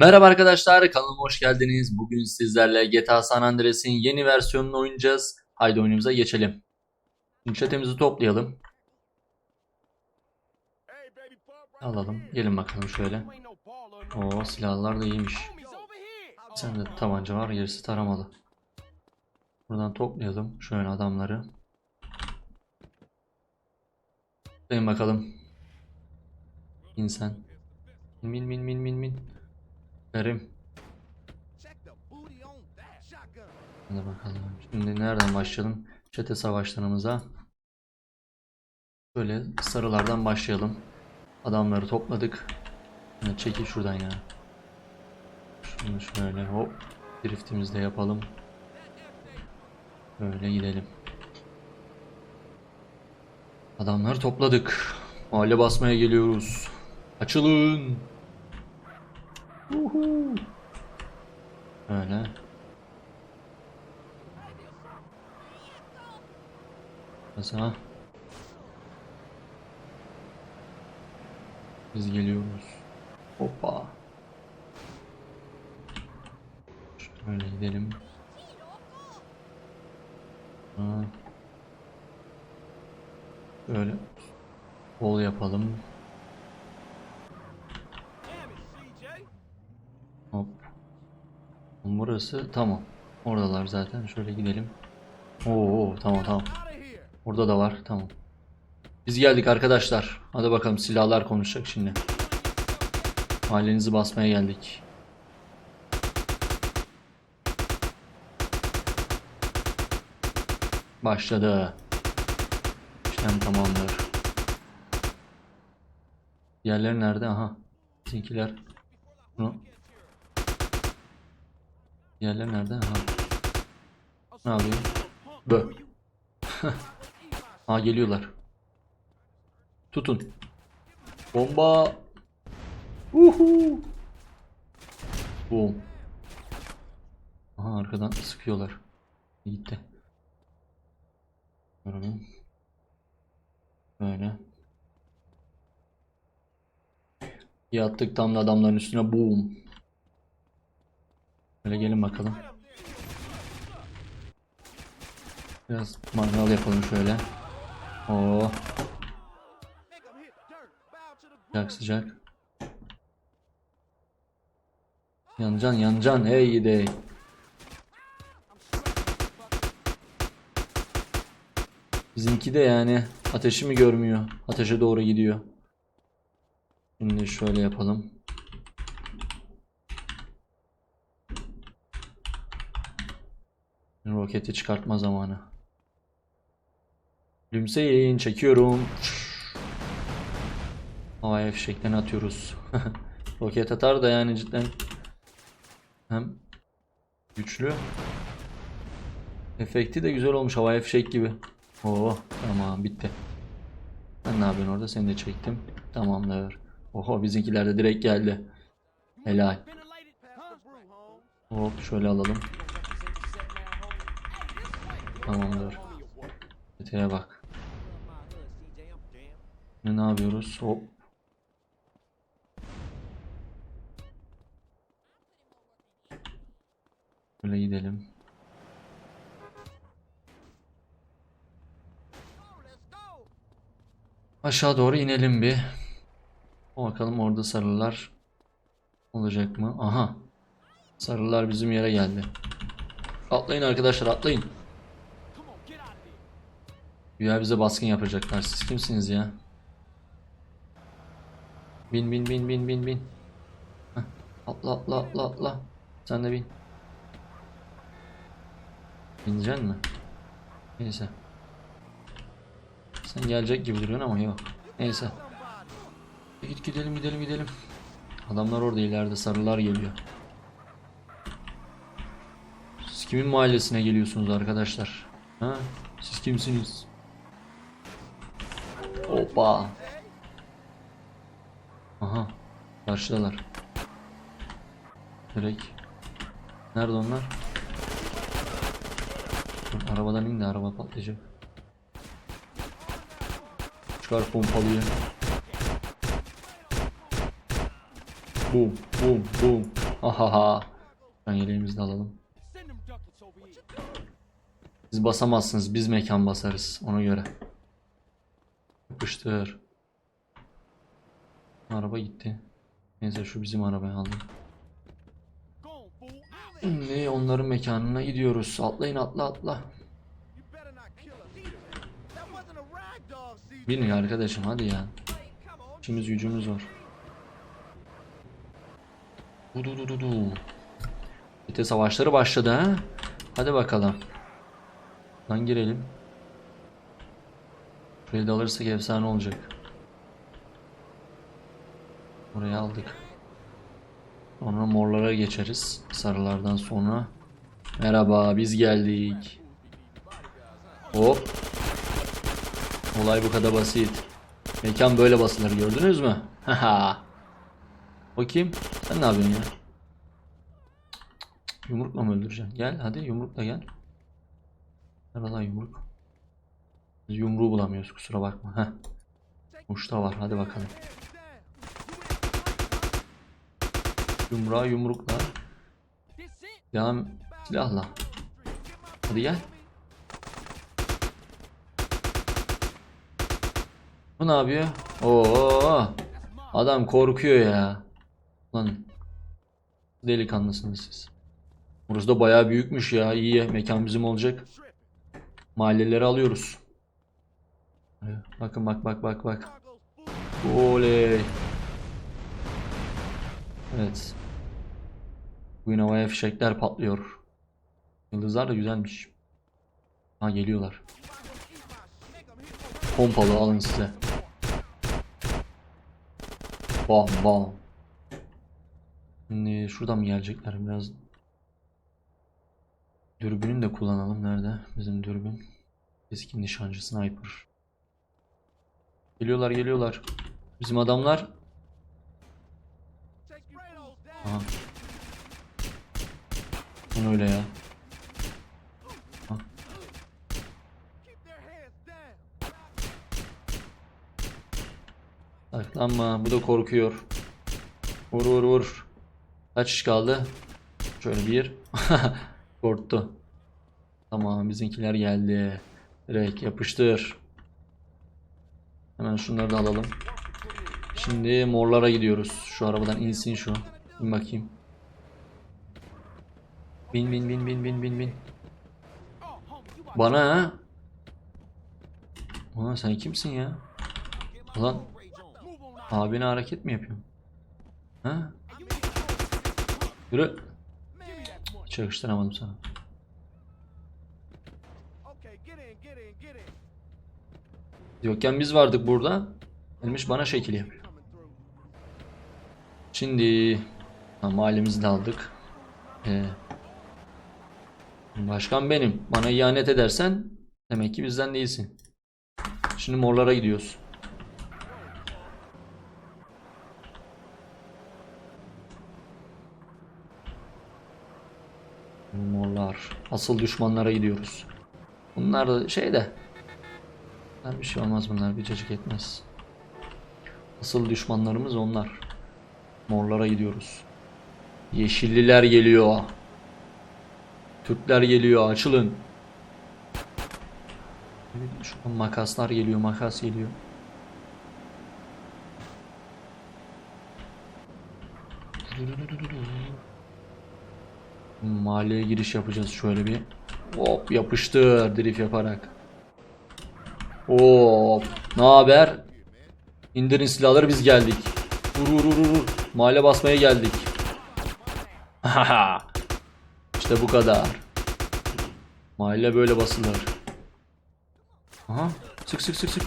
Merhaba arkadaşlar, kanalıma hoş geldiniz. Bugün sizlerle GTA San Andreas'in yeni versiyonunu oynayacağız. Haydi oyunumuza geçelim. Chatimizi toplayalım. Alalım. Gelin bakalım şöyle. Oo silahlar da iyiymiş. Sende de tabanca var, gerisi taramalı. Buradan toplayalım şöyle adamları. Gelin bakalım. İnsan. Min min min min min. Kerim. Hadi bakalım. Şimdi nereden başlayalım? Çete savaşlarımıza. Böyle sarılardan başlayalım. Adamları topladık. Şunu çekil şuradan ya. Şunu şöyle hop. Driftimizi de yapalım. Böyle gidelim. Adamları topladık. Mahalle basmaya geliyoruz. Açılın. Uhu. Öyle. Mesela biz geliyoruz. Hoppa. Şöyle gidelim. Ha. Böyle bol yapalım. Hop. Burası tamam. Oradalar zaten. Şöyle gidelim. Oo tamam tamam. Orada da var. Tamam. Biz geldik arkadaşlar. Hadi bakalım silahlar konuşacak şimdi. Mahallenizi basmaya geldik. Başladı. İşlem tamamdır. Diğerleri nerede? Aha. Bizimkiler. Bunu. Diğerleri nerede? Aha. Ne yapıyor? Bö. ha geliyorlar. Tutun. Bomba. Uhu. Boom. Aha arkadan sıkıyorlar. Gitti. Görelim. Böyle. Yattık tam da adamların üstüne boom. Böyle gelin bakalım. Biraz mangal yapalım şöyle. Oo. Sıcak sıcak. Yancan yancan hey gidi. Bizimki de yani ateşi mi görmüyor? Ateşe doğru gidiyor. Şimdi şöyle yapalım. Roketi çıkartma zamanı. Gülümseyin çekiyorum. Havaya fişekten atıyoruz. Roket atar da yani cidden hem güçlü efekti de güzel olmuş havaya fişek gibi. Oo tamam bitti. Sen ne yapıyorsun orada? Seni de çektim. Tamamdır. Oho bizimkiler de direkt geldi. Helal. Hop şöyle alalım. Tamamdır. Öteye bak. Ne yapıyoruz? Hop. Böyle gidelim. Aşağı doğru inelim bir. Bakalım orada sarılar olacak mı? Aha. Sarılar bizim yere geldi. Atlayın arkadaşlar atlayın. Güya bize baskın yapacaklar. Siz kimsiniz ya? Bin bin bin bin bin bin. Heh, Atla atla atla atla. Sen de bin. Bineceksin mi? Neyse. Sen gelecek gibi duruyorsun ama yok. Neyse. Git gidelim gidelim gidelim. Adamlar orada ileride sarılar geliyor. Siz kimin mahallesine geliyorsunuz arkadaşlar? Ha? Siz kimsiniz? Hoppa. Aha. Karşıdalar. Direkt. Nerede onlar? Dur, arabadan in de araba patlayacak. Çıkar pompalıyı. Boom, boom, boom. Ahaha. Ben yeleğimizi de alalım. Siz basamazsınız. Biz mekan basarız. Ona göre. Yapıştır. Araba gitti. Neyse şu bizim arabayı aldım. Şimdi onların mekanına gidiyoruz. Atlayın atla atla. Binin arkadaşım hadi ya. İşimiz gücümüz var. Du du du du. Çete savaşları başladı ha. Hadi bakalım. Lan girelim. Burayı da alırsak efsane olacak. Burayı aldık. Sonra morlara geçeriz. Sarılardan sonra. Merhaba biz geldik. Hop. Olay bu kadar basit. Mekan böyle basılır gördünüz mü? Haha. Bakayım. Sen ne yapıyorsun ya? Yumrukla mı öldüreceksin? Gel hadi yumrukla gel. Nerede lan yumruk? Yumruğu bulamıyoruz kusura bakma. Heh. Uçta var hadi bakalım. Yumruğa yumrukla. Devam silahla. Hadi gel. Bu ne yapıyor? Oo, adam korkuyor ya. Lan delikanlısınız siz. Burası da bayağı büyükmüş ya. İyi mekan bizim olacak. Mahalleleri alıyoruz. Bakın bak bak bak bak. Oley. Evet. Bugün havaya fişekler patlıyor. Yıldızlar da güzelmiş. Ha geliyorlar. Pompalı alın size. Bam bam. Şimdi şuradan mı gelecekler biraz? Dürbünü de kullanalım. Nerede? Bizim dürbün. Eski nişancı sniper. Geliyorlar geliyorlar. Bizim adamlar. Aha. Ne öyle ya? Ha. Saklanma. Bu da korkuyor. Vur vur vur. Kaç kişi kaldı? Şöyle bir. Korktu. Tamam bizimkiler geldi. Direkt yapıştır. Hemen şunları da alalım. Şimdi morlara gidiyoruz. Şu arabadan insin şu. Bin bakayım. Bin bin bin bin bin bin bin. Bana ha? Ulan sen kimsin ya? Ulan abine hareket mi yapıyorsun? Ha? Yürü. Hiç yakıştıramadım sana. Yokken biz vardık burada. Gelmiş bana şekil yapıyor. Şimdi ha, mahallemizi de aldık. Ee, başkan benim. Bana ihanet edersen demek ki bizden değilsin. Şimdi morlara gidiyoruz. Morlar. Asıl düşmanlara gidiyoruz. Bunlar da şey de. Bir şey olmaz bunlar bir cacık etmez. Asıl düşmanlarımız onlar. Morlara gidiyoruz. Yeşilliler geliyor. Türkler geliyor açılın. Şu makaslar geliyor makas geliyor. Mahalleye giriş yapacağız şöyle bir. Hop yapıştır drift yaparak. Hop. Ne haber? İndirin silahları biz geldik. Vur vur. Mahalle basmaya geldik. işte bu kadar. Mahalle böyle basılır. Aha. Sık sık sık sık.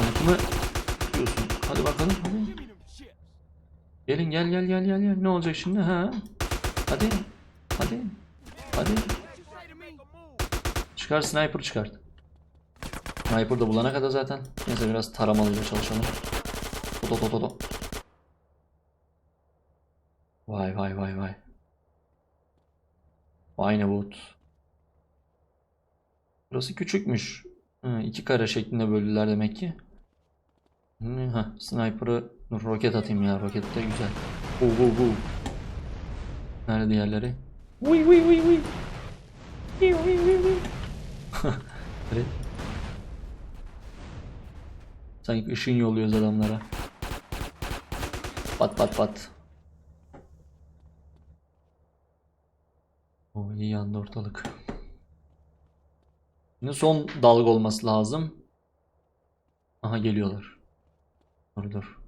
Anlatımı diyorsun. Hadi bakalım. Hadi. Gelin gel gel gel gel gel. Ne olacak şimdi ha? Hadi. Hadi. Hadi. Çıkar sniper çıkart. Sniper da bulana kadar zaten. Neyse biraz taramalıyla çalışalım. Toto toto toto. Vay vay vay vay. Ne bulut. Burası küçükmüş. Hı, iki kare şeklinde böldüler demek ki. Hı, heh, sniper'ı roket atayım ya. Roket de güzel. Bu bu bu. Nerede diğerleri? Uy uy uy uy. Uy, uy, uy, uy. Sanki ışın yolluyoruz adamlara. Pat pat pat. O iyi yandı ortalık. Şimdi son dalga olması lazım. Aha geliyorlar. Dur dur.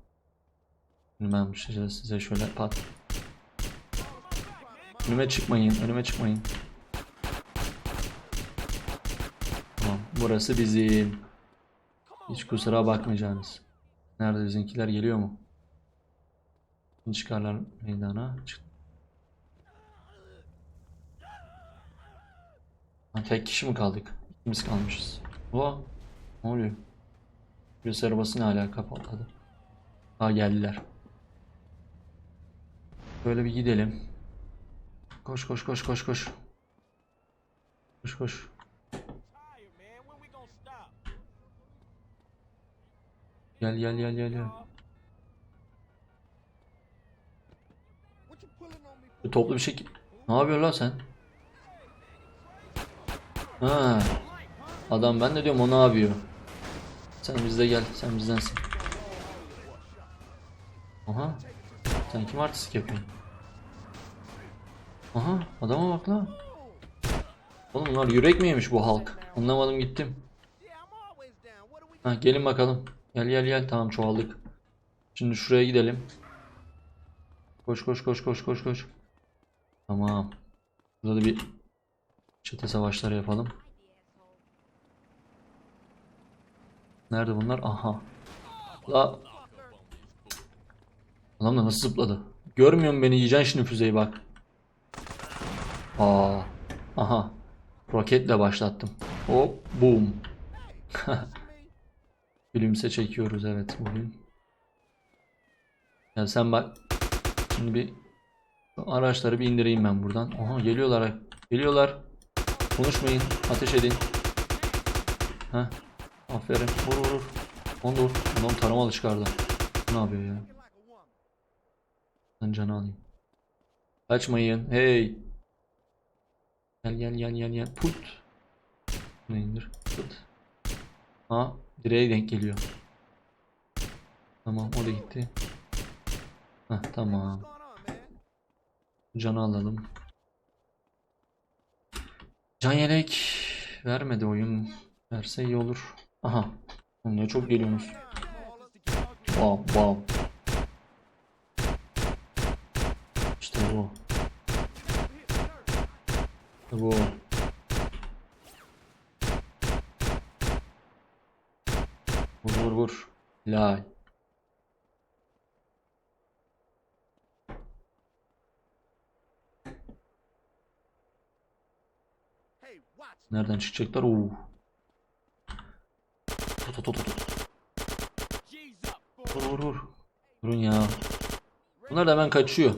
Şimdi ben size şöyle pat. Önüme çıkmayın, önüme çıkmayın. Tamam, burası bizim. Hiç kusura bakmayacaksınız. Nerede bizimkiler geliyor mu? Çıkarlar meydana. Çık. Ha, tek kişi mi kaldık? İkimiz kalmışız. O ne oluyor? Polis arabası ne alaka patladı? Ha geldiler. Böyle bir gidelim. Koş koş koş koş koş. Koş koş. Gel gel gel gel gel. Bir toplu bir şekil. Ne yapıyor lan sen? Ha. Adam ben de diyorum o ne yapıyor? Sen bizde gel. Sen bizdensin. Aha. Sen kim artistik yapıyorsun? Aha adama bak lan. Oğlum bunlar yürek mi yemiş bu halk? Anlamadım gittim. Ha gelin bakalım. Gel gel gel tamam çoğaldık. Şimdi şuraya gidelim. Koş koş koş koş koş koş. Tamam. Burada da bir çete savaşları yapalım. Nerede bunlar? Aha. La. Adam da nasıl zıpladı? Görmüyor musun beni? Yiyeceksin şimdi füzeyi bak. Aa. Aha. Roketle başlattım. Hop. Boom. Gülümse çekiyoruz evet bugün. Ya sen bak. Şimdi bir araçları bir indireyim ben buradan. Aha geliyorlar. Geliyorlar. Konuşmayın. Ateş edin. Heh. Aferin. Vur vur. Onu da vur. Adam taramalı çıkardı. Ne yapıyor ya? Ben canı alayım. Kaçmayın. Hey. Gel gel gel gel gel. Put. Bunu indir. Put. Ha direğe denk geliyor. Tamam o da gitti. Heh, tamam. Canı alalım. Can yelek vermedi oyun. Verse iyi olur. Aha. Ne çok geliyorsunuz. Wow wow. İşte bu. İşte bu. Vur. Lay. Nereden çıkacaklar? Oo. Tut tut tut tut. Vur vur vur. Durun ya. Bunlar da hemen kaçıyor.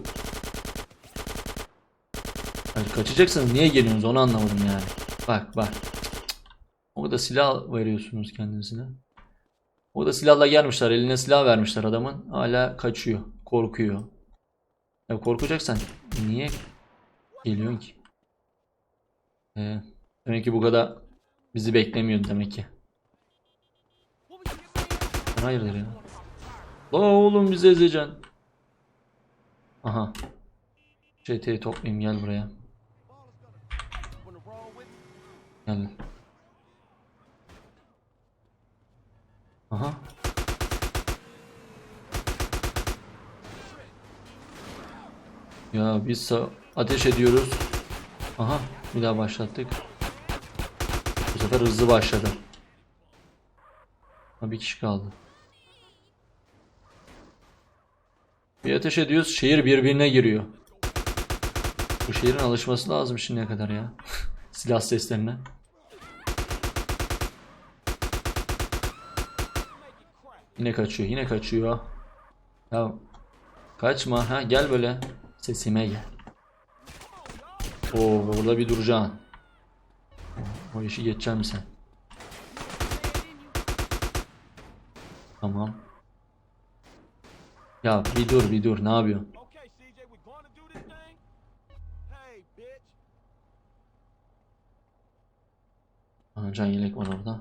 Hayır, kaçacaksınız niye geliyorsunuz onu anlamadım yani. Bak bak. O kadar silah veriyorsunuz kendisine. O da silahla gelmişler. Eline silah vermişler adamın. Hala kaçıyor. Korkuyor. Ya korkacaksan niye geliyorsun ki? Ee, demek ki bu kadar bizi beklemiyordu demek ki. Hayırdır ya? La oğlum bizi ezeceksin. Aha. CT'yi toplayayım gel buraya. Gel. Aha. Ya biz ateş ediyoruz. Aha bir daha başlattık. Bu sefer hızlı başladı. Ha, bir kişi kaldı. Bir ateş ediyoruz şehir birbirine giriyor. Bu şehrin alışması lazım şimdiye kadar ya. Silah seslerine. Yine kaçıyor, yine kaçıyor. Ya kaçma ha gel böyle. Sesime gel. Oo burada bir duracaksın. O işi geçeceksin mi sen? Tamam. Ya bir dur bir dur ne yapıyorsun? can yelek var orada.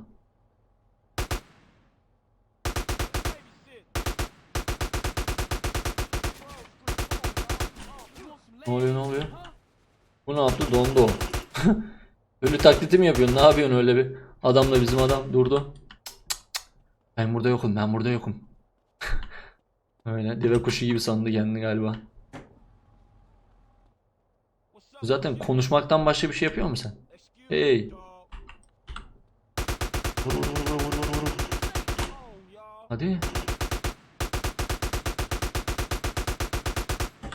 Ne oluyor ne oluyor? Bu ne yaptı? Dondu. Ölü taklidi mi yapıyorsun? Ne yapıyorsun öyle bir? Adamla bizim adam durdu. Ben burada yokum, ben burada yokum. Öyle deve kuşu gibi sandı kendini galiba. Zaten konuşmaktan başka bir şey yapıyor musun sen? Hey. me,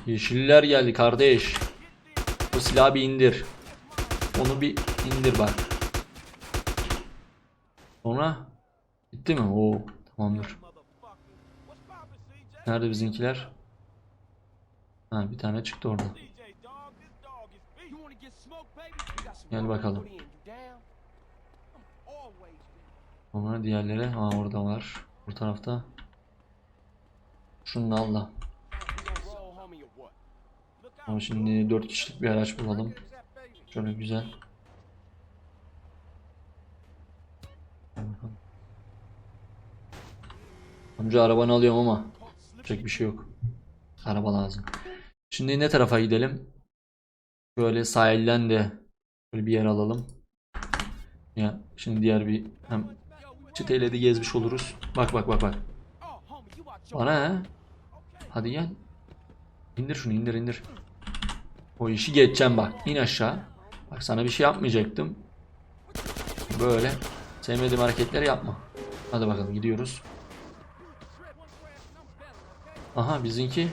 Yeşiller geldi kardeş. O silahı bir indir. Onu bir indir bak. Sonra bitti mi? Oo tamamdır. Nerede bizimkiler? Ha bir tane çıktı orada. Gel bakalım. Sonra diğerleri ha orada var. Bu tarafta. Şunu da al Ama şimdi 4 kişilik bir araç bulalım. Şöyle güzel. Amca arabanı alıyorum ama yapacak bir şey yok. Araba lazım. Şimdi ne tarafa gidelim? Böyle sahilden de böyle bir yer alalım. Ya şimdi diğer bir hem çeteyle de gezmiş oluruz. Bak bak bak bak. Bana he? Hadi gel. İndir şunu indir indir. O işi geçeceğim bak. İn aşağı. Bak sana bir şey yapmayacaktım. Böyle sevmediğim hareketleri yapma. Hadi bakalım gidiyoruz. Aha bizimki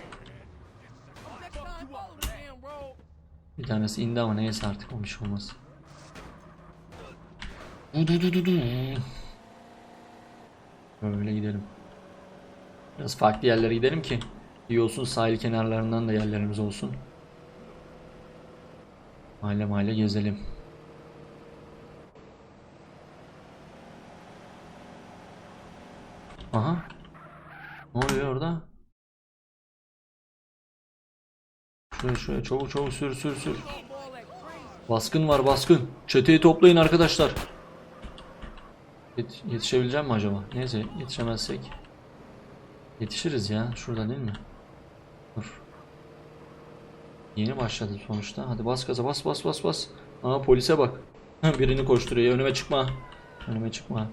bir tanesi indi ama neyse artık o bir şey olmaz. Böyle gidelim. Biraz farklı yerlere gidelim ki iyi olsun sahil kenarlarından da yerlerimiz olsun. Mahalle mahalle gezelim. Aha. Ne oluyor orada? Şuraya şuraya çabuk çabuk sür sür sür. Baskın var baskın. Çeteyi toplayın arkadaşlar. Yet yetişebileceğim mi acaba? Neyse yetişemezsek. Yetişiriz ya. Şurada değil mi? Dur. Yeni başladı sonuçta. Hadi bas gaza bas bas bas bas. Aa polise bak. Birini koşturuyor. Önüme çıkma. Önüme çıkma.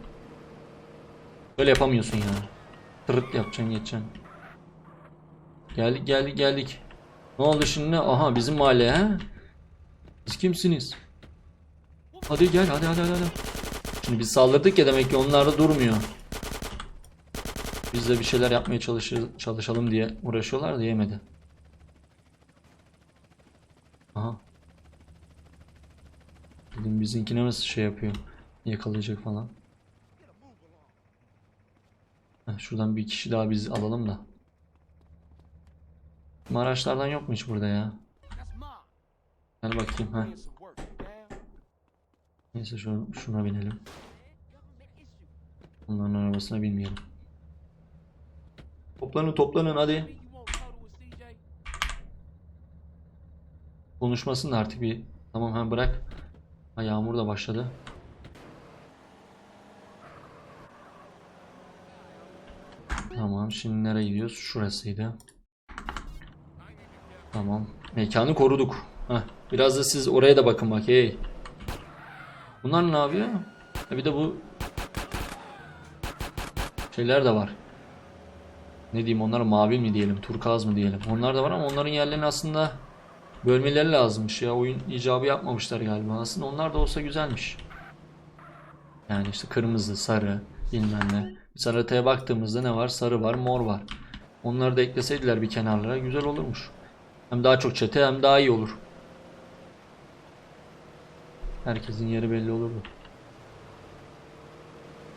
Böyle yapamıyorsun ya. Tırıt yapacaksın geçeceksin. Geldik geldik geldik. Ne oldu şimdi? Aha bizim mahalle ha? Siz kimsiniz? Hadi gel hadi hadi hadi. hadi. Şimdi biz saldırdık ya demek ki onlar da durmuyor. Biz de bir şeyler yapmaya çalışır, çalışalım diye uğraşıyorlar da yemedi. Aha. Dedim bizimkine nasıl şey yapıyor. Yakalayacak falan. Heh, şuradan bir kişi daha biz alalım da. Bu araçlardan yok mu hiç burada ya? Gel bakayım ha. Neyse şu, şuna binelim. Bunların arabasına binmeyelim. Toplanın toplanın hadi. Konuşmasın da artık bir. Tamam ha bırak. Ha yağmur da başladı. Tamam şimdi nereye gidiyoruz? Şurasıydı. Tamam. Mekanı koruduk. Heh, biraz da siz oraya da bakın bak hey. Bunlar ne yapıyor? Ha, bir de bu şeyler de var. Ne diyeyim onlara mavi mi diyelim, turkuaz mı diyelim. Onlar da var ama onların yerlerini aslında bölmeleri lazımmış ya. Oyun icabı yapmamışlar galiba. Aslında onlar da olsa güzelmiş. Yani işte kırmızı, sarı, bilmem ne. Haritaya baktığımızda ne var? Sarı var, mor var. Onları da ekleseydiler bir kenarlara güzel olurmuş. Hem daha çok çete hem daha iyi olur. Herkesin yeri belli olurdu.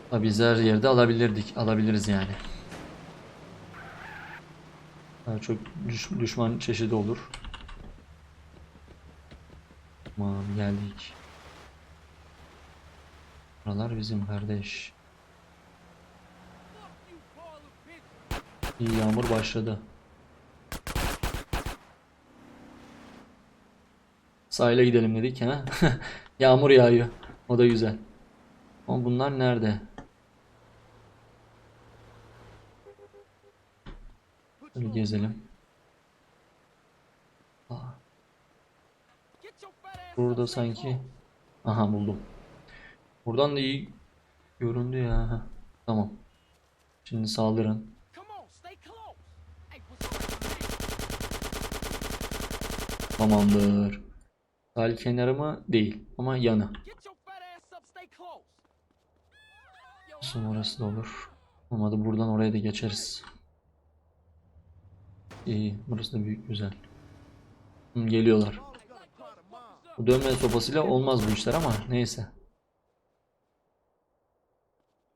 Tabii biz her yerde alabilirdik. Alabiliriz yani. Daha çok düş- düşman çeşidi olur. Tamam geldik. Buralar bizim kardeş. İyi yağmur başladı. Sahile gidelim dedik ha. Yağmur yağıyor. O da güzel. Ama bunlar nerede? Şöyle gezelim. Aa, burada sanki. Aha buldum. Buradan da iyi göründü ya. Tamam. Şimdi saldırın. Tamamdır. Sahil kenarı mı? Değil. Ama yanı. Olsun orası da olur. Olmadı buradan oraya da geçeriz. İyi. Burası da büyük güzel. Geliyorlar. Bu dönme sopasıyla olmaz bu işler ama neyse.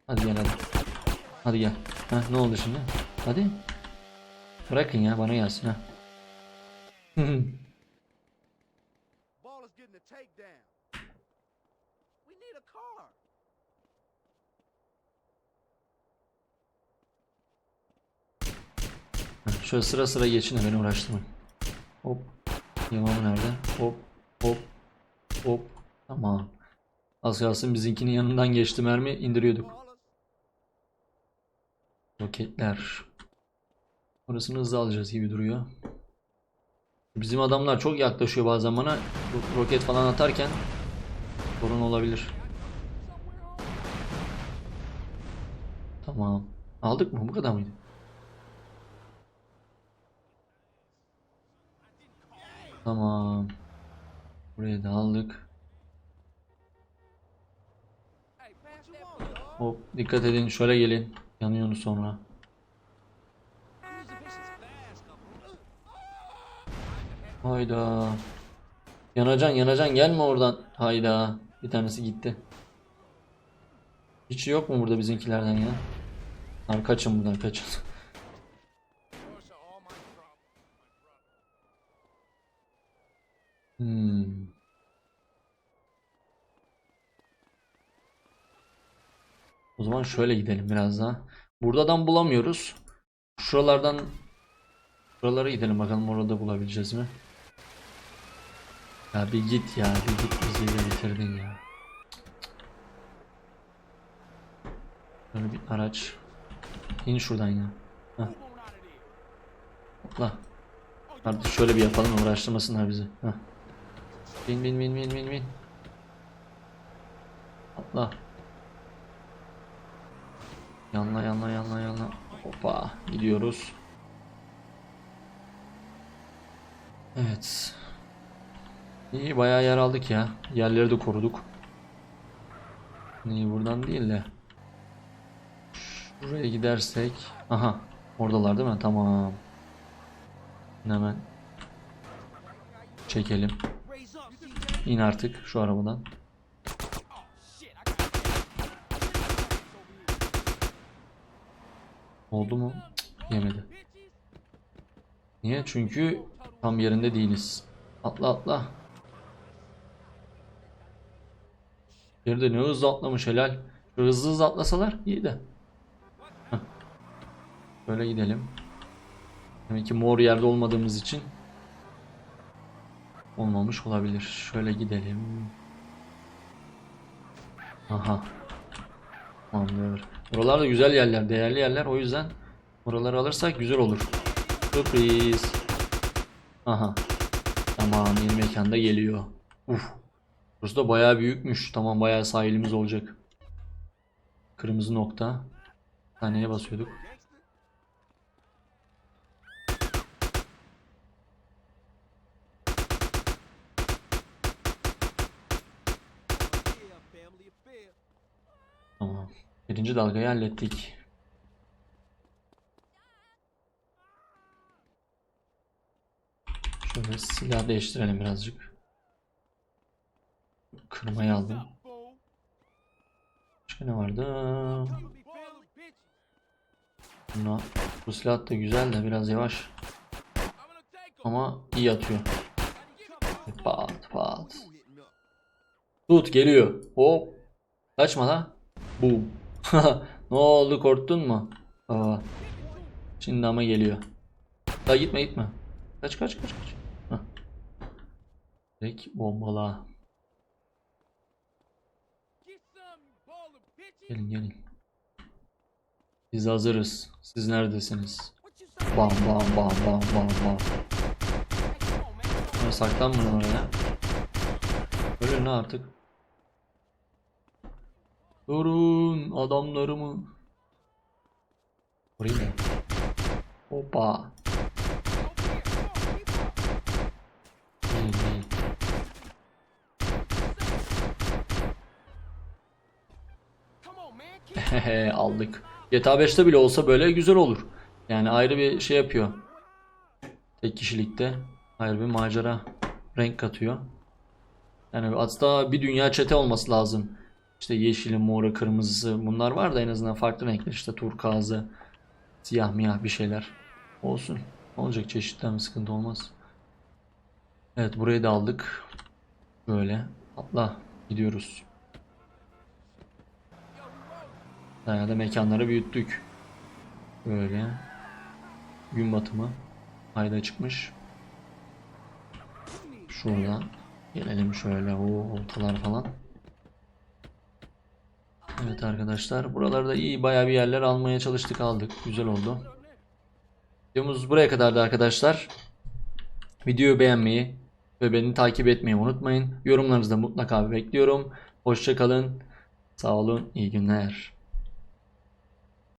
Hadi gel hadi. Hadi gel. Heh, ne oldu şimdi? Hadi. Bırakın ya bana gelsin ha. Şöyle sıra sıra geçin de beni uğraştırmayın. Hop. Yamamı nerede? Hop. Hop. Hop. Tamam. Az kalsın bizimkinin yanından geçti mermi indiriyorduk. Roketler. Orasını hızlı alacağız gibi duruyor. Bizim adamlar çok yaklaşıyor bazen bana. Ro- Roket falan atarken sorun olabilir. Tamam. Aldık mı? Bu kadar mıydı? Tamam. Burayı da aldık. Hop dikkat edin şöyle gelin. Yanıyorsunuz sonra. Hayda. Yanacan yanacan gelme oradan. Hayda. Bir tanesi gitti. Hiç yok mu burada bizimkilerden ya? Lan kaçın buradan kaçın. Hmm. O zaman şöyle gidelim biraz daha. Burada adam bulamıyoruz. Şuralardan Şuralara gidelim bakalım orada bulabileceğiz mi? Ya bir git ya bir git bizi de bitirdin ya. Böyle bir araç. İn şuradan ya. Heh, hopla. Artık şöyle bir yapalım uğraştırmasınlar bizi. Heh. Bin bin bin bin bin bin. Atla. Yanla yanla yanla yanla. Hoppa gidiyoruz. Evet. İyi bayağı yer aldık ya. Yerleri de koruduk. İyi buradan değil de. Şuraya gidersek. Aha. Oradalar değil mi? Tamam. Hemen çekelim. İn artık şu arabadan. Oldu mu? Cık, yemedi. Niye? Çünkü tam yerinde değiliz. Atla atla. Bir de ne hızlı atlamış helal. Şöyle hızlı hızlı atlasalar iyi de. Heh. Böyle gidelim. Demek ki mor yerde olmadığımız için olmamış olabilir. Şöyle gidelim. Aha. Tamamdır. Buralar da güzel yerler, değerli yerler. O yüzden buraları alırsak güzel olur. Sürpriz. Aha. Tamam yeni mekanda geliyor. Uf. Burası da bayağı büyükmüş. Tamam bayağı sahilimiz olacak. Kırmızı nokta. Taneye basıyorduk. Birinci dalgayı hallettik. Şöyle silah değiştirelim birazcık. Kırmayı aldım. Başka ne vardı? Buna, bu silah da güzel de biraz yavaş. Ama iyi atıyor. Pat pat. Tut geliyor. Hop. Kaçma la. Boom. ne oldu korktun mu? Aa. Şimdi ama geliyor. Daha gitme gitme. Kaç kaç kaç kaç. Direkt bombala. Gelin gelin. Biz hazırız. Siz neredesiniz? Bam bam bam bam bam bam. Saklanmayın oraya. Ölün artık. Durun adamlarımı. Vurayım mı? Hoppa. Hehe aldık. GTA 5'te bile olsa böyle güzel olur. Yani ayrı bir şey yapıyor. Tek kişilikte ayrı bir macera renk katıyor. Yani hatta bir dünya çete olması lazım. İşte yeşili, moru, kırmızısı bunlar var da en azından farklı renkler işte turkuazı, siyah miyah bir şeyler olsun. Olacak çeşitten bir sıkıntı olmaz. Evet burayı da aldık. Böyle atla gidiyoruz. Bayağı da mekanları büyüttük. Böyle. Gün batımı. Ayda çıkmış. Şurada. Gelelim şöyle. O oltalar falan. Evet arkadaşlar. Buralarda iyi bayağı bir yerler almaya çalıştık aldık. Güzel oldu. Videomuz buraya kadardı arkadaşlar. Videoyu beğenmeyi ve beni takip etmeyi unutmayın. Yorumlarınızı da mutlaka bekliyorum. Hoşça kalın. Sağ olun. İyi günler.